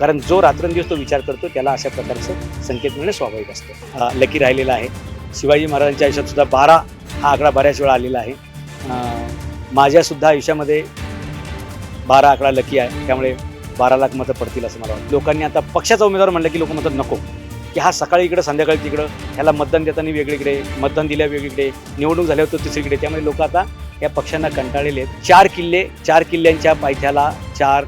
कारण जो रात्रंदिवस तो विचार करतो त्याला अशा प्रकारचं संकेत मिळणं स्वाभाविक असतं. लकी राहिलेला आहे. शिवाजी महाराजांच्या आयुष्यात सुद्धा बारा हा आकडा बऱ्याच वेळा आलेला आहे. माझ्यासुद्धा आयुष्यामध्ये बारा आकडा लकी आहे. त्यामुळे बारा लाख मतं पडतील असं मला वाटतं. लोकांनी आता पक्षाचा उमेदवार म्हणलं की लोक म्हणतात नको. की हा सकाळी इकडं संध्याकाळी तिकडं ह्याला मतदान देताना वेगळीकडे मतदान दिल्या वेगळीकडे निवडणूक झाल्यावर तो तिसरीकडे. त्यामुळे लोक आता या पक्षांना कंटाळलेले आहेत. चार किल्ले चार किल्ल्यांच्या पायथ्याला चार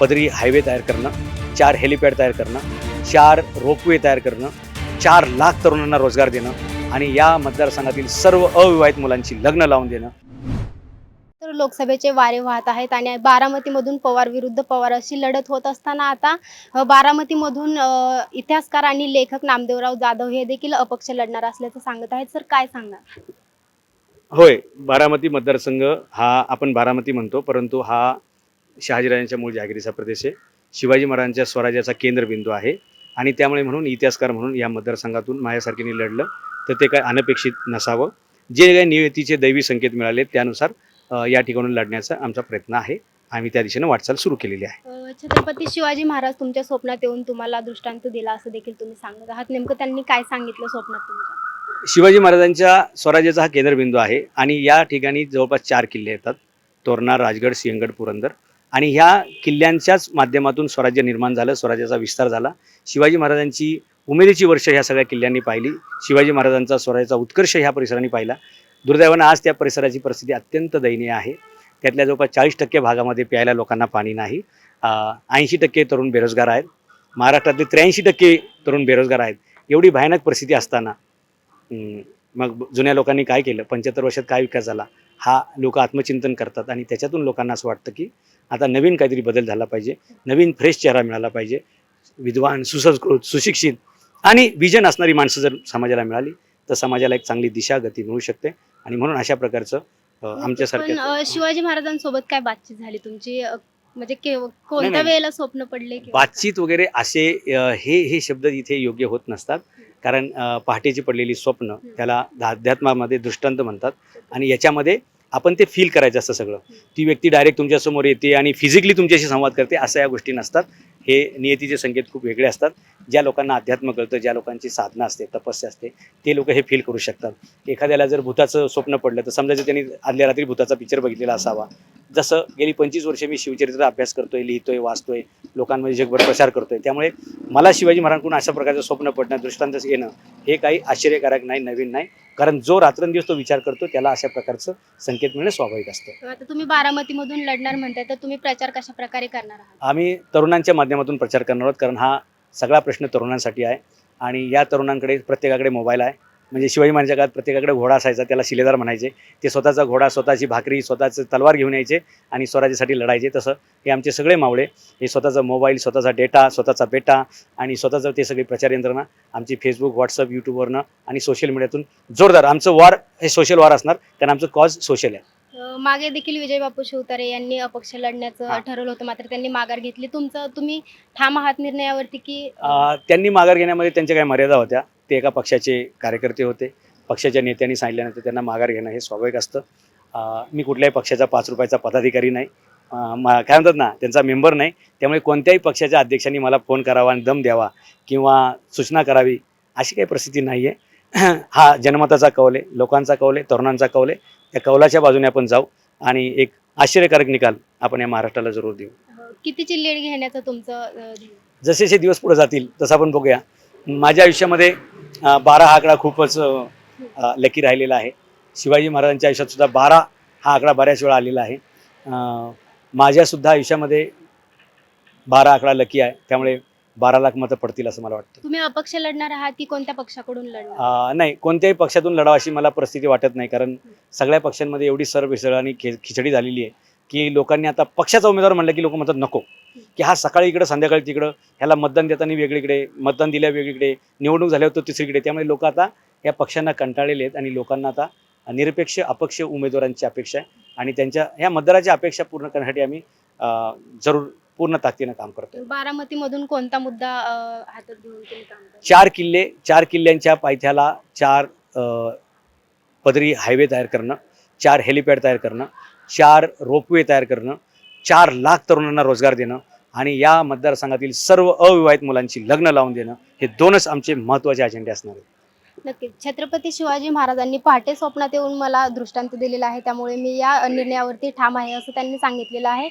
पदरी हायवे तयार करणं चार हेलिपॅड तयार करणं चार रोपवे तयार करणं चार लाख तरुणांना रोजगार देणं आणि या मतदारसंघातील सर्व अविवाहित मुलांची लग्न लावून देणं. तर लोकसभेचे वारे वाहत आहेत आणि बारामतीमधून पवार विरुद्ध पवार अशी लढत होत असताना आता बारामतीमधून इतिहासकार आणि लेखक नामदेवराव जाधव हे देखील अपक्ष लढणार असल्याचं सांगत आहेत. सर काय सांगणार? होय बारामती मतदारसंघ हा आपण बारामती म्हणतो परंतु हा शहाजीराजांच्या मूळ जहागिरीचा प्रदेश आहे. शिवाजी महाराजांच्या स्वराज्याचा केंद्रबिंदू आहे. आणि त्यामुळे म्हणून इतिहासकार म्हणून या मतदारसंघातून माझ्यासारख्याने लढलं तर ते काय अनपेक्षित नसावं. जे काही नियतीचे दैवी संकेत मिळाले त्यानुसार या ठिकाणून लढण्याचा आमचा प्रयत्न आहे. आम्ही त्या दिशेनं वाटचाल सुरू केलेली आहे. छत्रपती शिवाजी महाराज तुमच्या स्वप्नात येऊन तुम्हाला दृष्टांत दिला असं देखील तुम्ही सांगत आहात. नेमकं त्यांनी काय सांगितलं स्वप्नात तुमच्या? शिवाजी महाराजांच्या स्वराज्याचा हा केंद्रबिंदू आहे. आणि या ठिकाणी जवळपास चार किल्ले येतात. तोरणा राजगड सिंहगड पुरंदर. आणि ह्या किल्ल्यांच्याच माध्यमातून स्वराज्य निर्माण झालं स्वराज्याचा विस्तार झाला. शिवाजी महाराजांची उमेदीची वर्ष ह्या सगळ्या किल्ल्यांनी पाहिली. शिवाजी महाराजांचा स्वराज्याचा उत्कर्ष ह्या परिसरांनी पाहिला. दुर्दैवानं आज त्या परिसराची परिस्थिती अत्यंत दयनीय आहे. त्यातल्या जवळपास चाळीस टक्के भागामध्ये प्यायला लोकांना पाणी नाही. ऐंशी टक्के तरुण बेरोजगार आहेत. महाराष्ट्रातले त्र्याऐंशी टक्के तरुण बेरोजगार आहेत. एवढी भयानक परिस्थिती असताना मग जुन्या लोकांनी काय केलं? पंच्याहत्तर वर्षात काय विकास झाला? हा लोक आत्मचिंतन करतात आणि त्याच्यातून लोकांना असं वाटतं की आता नवीन काहीतरी बदल झाला पाहिजे नवीन फ्रेश चेहरा मिळाला पाहिजे विद्वान सुसंस्कृत सुशिक्षित आणि विजन असणारी माणसं जर समाजाला मिळाली तर समाजाला एक चांगली दिशा गती मिळू शकते. आणि म्हणून अशा प्रकारचं अ, शिवाजी महाराजांसोबत काय बातचीत झाली तुमची? म्हणजे कोणत्या. वेळेला स्वप्न पडले बातचीत वगैरे असे हे हे शब्द इथे योग्य होत नसतात. कारण पहाटेची पडलेली स्वप्न त्याला अध्यात्मामध्ये दृष्टांत म्हणतात. आणि याच्यामध्ये आपण ते फील करायचं असतं सगळं. ती व्यक्ती डायरेक्ट तुमच्यासमोर येते आणि फिजिकली तुमच्याशी संवाद करते असं या गोष्टी नसतात. हे नियतीचे संकेत खूप वेगळे असतात. ज्या लोकांना अध्यात्म कळतं ज्या लोकांची साधना असते तपस्या असते ते लोक हे फील करू शकतात. एखाद्याला जर भूताचं स्वप्न पडलं तर समजायचं त्यांनी आदल्या रात्री भूताचा पिक्चर बघितलेला असावा जसं गेली पंचवीस वर्षे मी शिवचरित्र अभ्यास करतोय लिहितोय वाचतोय लोकांमध्ये जगभर प्रचार करतोय. त्यामुळे मला शिवाजी महाराजांकडून अशा प्रकारचं स्वप्न पडणं दृष्टांत येणं हे काही आश्चर्यकारक नाही नवीन नाही. कारण जो रात्रंदिवस तो विचार करतो त्याला अशा प्रकारचं संकेत मिळणं स्वाभाविक असतं. आता तुम्ही बारामतीमधून लढणार म्हणताय तर तुम्ही प्रचार कशा प्रकारे करणार आहात? आम्ही तरुणांच्या माध्यमातून प्रचार करणार आहोत कारण हा सगळा प्रश्न तरुणांसाठी आहे. आणि या तरुणांकडे प्रत्येकाकडे मोबाईल आहे. म्हणजे शिवाजी महाराजांच्या काळात प्रत्येकाकडे घोडा असायचा त्याला शिलेदार म्हणायचे. ते स्वतःचा घोडा स्वतःची भाकरी स्वतःचं तलवार घेऊन यायचे आणि स्वराज्यासाठी लढायचे. तसं हे आमचे सगळे मावळे हे स्वतःचा मोबाईल स्वतःचा डेटा स्वतःचा बेटा आणि स्वतःचं ते सगळी प्रचार यंत्रणा आमची फेसबुक व्हॉट्सअप यूट्यूबवरनं आणि सोशल मीडियातून जोरदार. आमचं वॉर हे सोशल वॉर असणार कारण आमचं कॉज सोशल आहे. मागे देखील विजय बापू शिवतारे यांनी अपक्ष लढण्याचं. ठरवलं होतं मात्र त्यांनी माघार घेतली. तुमचं तुम्ही ठाम आहात निर्णयावरती की त्यांनी माघार घेण्यामध्ये त्यांच्या काही मर्यादा होत्या. ते एका पक्षाचे कार्यकर्ते होते. पक्षाच्या नेत्यांनी सांगितल्यानंतर त्यांना माघार घेणं हे स्वाभाविक असतं. मी कुठल्याही पक्षाचा पाच रुपयाचा पदाधिकारी नाही. मा- काय म्हणतात ना त्यांचा मेंबर नाही. त्यामुळे कोणत्याही पक्षाच्या अध्यक्षांनी मला फोन करावा आणि दम द्यावा किंवा सूचना करावी अशी काही परिस्थिती नाही आहे हा जनमताचा कौल आहे लोकांचा कौल आहे तरुणांचा कौल आहे. त्या कौलाच्या बाजूने आपण जाऊ आणि एक आश्चर्यकारक निकाल आपण या महाराष्ट्राला जरूर देऊ. अ, कितीची लीड घेण्याचं तुमचं? जसे जसे दिवस पुढे जातील तसं आपण बघूया. माझ्या आयुष्यामध्ये बारा हा आकडा खूपच लकी राहिलेला आहे. शिवाजी महाराजांच्या आयुष्यात सुद्धा बारा हा आकडा बऱ्याच वेळा आलेला आहे. अ, माझ्यासुद्धा आयुष्यामध्ये बारा आकडा लकी आहे. त्यामुळे बारा लाख मतं पडतील असं मला वाटतं. तुम्ही अपक्ष लढणार आहात की कोणत्या पक्षाकडून लढणार? नाही कोणत्याही पक्षातून लढावं अशी मला परिस्थिती वाटत नाही. कारण सगळ्या पक्षांमध्ये एवढी सरमिसळ आणि खिचडी झालेली आहे. की लोकांनी आता पक्षाचा उमेदवार म्हणलं की लोक म्हणतात नको. की हा सकाळी इकडं संध्याकाळी तिकडं ह्याला मतदान देताना वेगळीकडे मतदान दिल्या वेगळीकडे निवडणूक झाल्यावर तो तिसरीकडे. त्यामुळे लोक आता या पक्षांना कंटाळलेले आहेत आणि लोकांना आता निरपेक्ष अपक्ष उमेदवारांची अपेक्षा आहे आणि त्यांच्या ह्या मतदाराच्या अपेक्षा पूर्ण करण्यासाठी आम्ही जरूर पूर्ण ताकदीनं काम करतो बारामतीमधून कोणता मुद्दा हातात घेऊन? चार किल्ले चार किल्ल्यांच्या पायथ्याला चार पदरी हायवे तयार करणं चार हेलिपॅड तयार करणं चार रोपवे तयार करणं चार लाख तरुणांना रोजगार देणं आणि या मतदारसंघातील सर्व अविवाहित मुलांची लग्न लावून देणं हे दोनच आमचे महत्त्वाचे अजेंडे असणार आहेत. नक्कीच. छत्रपती शिवाजी महाराजांनी पहाटे स्वप्नात येऊन मला दृष्टांत दिलेला आहे. त्यामुळे मी या निर्णयावरती ठाम आहे असं त्यांनी सांगितलेलं आहे.